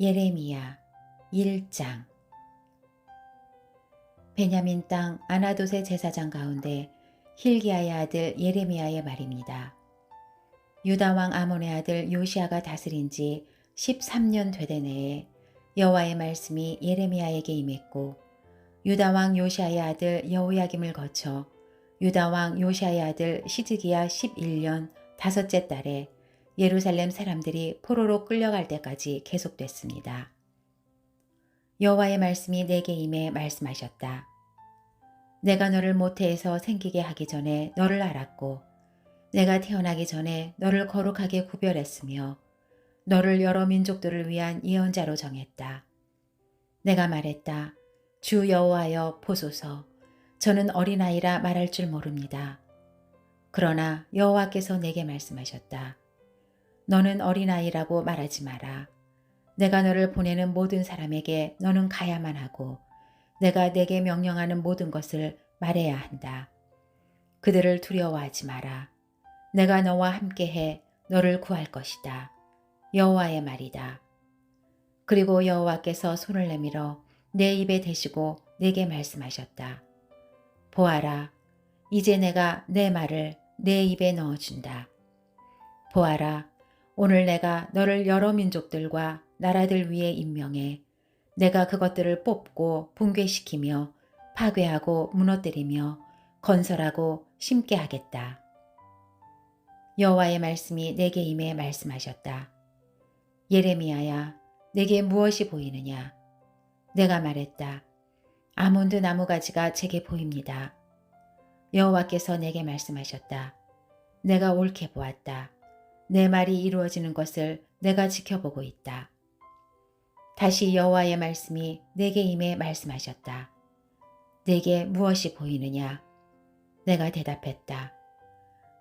예레미야 1장 베냐민 땅 아나돗의 제사장 가운데 힐기야의 아들 예레미야의 말입니다. 유다 왕 아몬의 아들 요시아가 다스린 지 13년 되던 해에 여호와의 말씀이 예레미야에게 임했고 유다 왕 요시아의 아들 여호야김을 거쳐 유다 왕 요시아의 아들 시즈기야 11년 다섯째 달에 예루살렘 사람들이 포로로 끌려갈 때까지 계속됐습니다. 여호와의 말씀이 내게 임해 말씀하셨다. 내가 너를 모태에서 생기게 하기 전에 너를 알았고 내가 태어나기 전에 너를 거룩하게 구별했으며 너를 여러 민족들을 위한 예언자로 정했다. 내가 말했다. 주 여호와여 보소서. 저는 어린아이라 말할 줄 모릅니다. 그러나 여호와께서 내게 말씀하셨다. 너는 어린아이라고 말하지 마라. 내가 너를 보내는 모든 사람에게 너는 가야만 하고 내가 내게 명령하는 모든 것을 말해야 한다. 그들을 두려워하지 마라. 내가 너와 함께해 너를 구할 것이다. 여호와의 말이다. 그리고 여호와께서 손을 내밀어 내 입에 대시고 내게 말씀하셨다. 보아라, 이제 내가 내 말을 내 입에 넣어준다. 보아라, 오늘 내가 너를 여러 민족들과 나라들 위에 임명해 내가 그것들을 뽑고 붕괴시키며 파괴하고 무너뜨리며 건설하고 심게 하겠다. 여호와의 말씀이 내게 임해 말씀하셨다. 예레미야야, 내게 무엇이 보이느냐? 내가 말했다. 아몬드 나무 가지가 제게 보입니다. 여호와께서 내게 말씀하셨다. 내가 옳게 보았다. 내 말이 이루어지는 것을 내가 지켜보고 있다. 다시 여호와의 말씀이 내게 임해 말씀하셨다. 내게 무엇이 보이느냐? 내가 대답했다.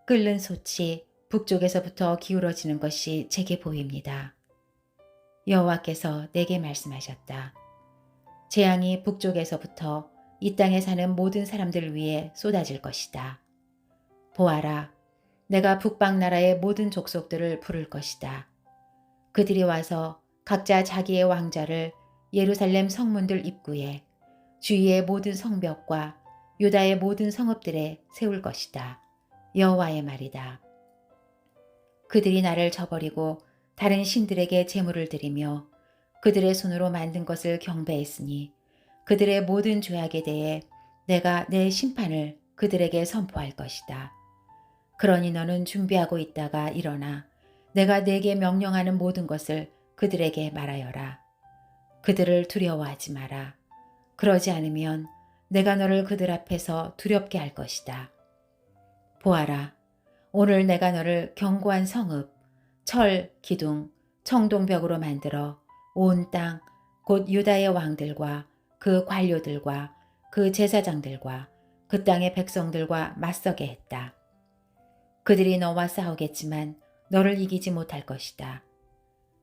끓는 솥이 북쪽에서부터 기울어지는 것이 제게 보입니다. 여호와께서 내게 말씀하셨다. 재앙이 북쪽에서부터 이 땅에 사는 모든 사람들 위해 쏟아질 것이다. 보아라, 내가 북방 나라의 모든 족속들을 부를 것이다. 그들이 와서 각자 자기의 왕자를 예루살렘 성문들 입구에 주위의 모든 성벽과 유다의 모든 성읍들에 세울 것이다. 여호와의 말이다. 그들이 나를 저버리고 다른 신들에게 제물을 드리며 그들의 손으로 만든 것을 경배했으니 그들의 모든 죄악에 대해 내가 내 심판을 그들에게 선포할 것이다. 그러니 너는 준비하고 있다가 일어나 내가 내게 명령하는 모든 것을 그들에게 말하여라. 그들을 두려워하지 마라. 그러지 않으면 내가 너를 그들 앞에서 두렵게 할 것이다. 보아라. 오늘 내가 너를 견고한 성읍, 철, 기둥, 청동벽으로 만들어 온 땅, 곧 유다의 왕들과 그 관료들과 그 제사장들과 그 땅의 백성들과 맞서게 했다. 그들이 너와 싸우겠지만 너를 이기지 못할 것이다.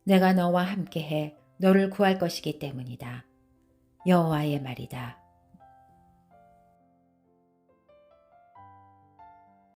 내가 너와 함께해 너를 구할 것이기 때문이다. 여호와의 말이다.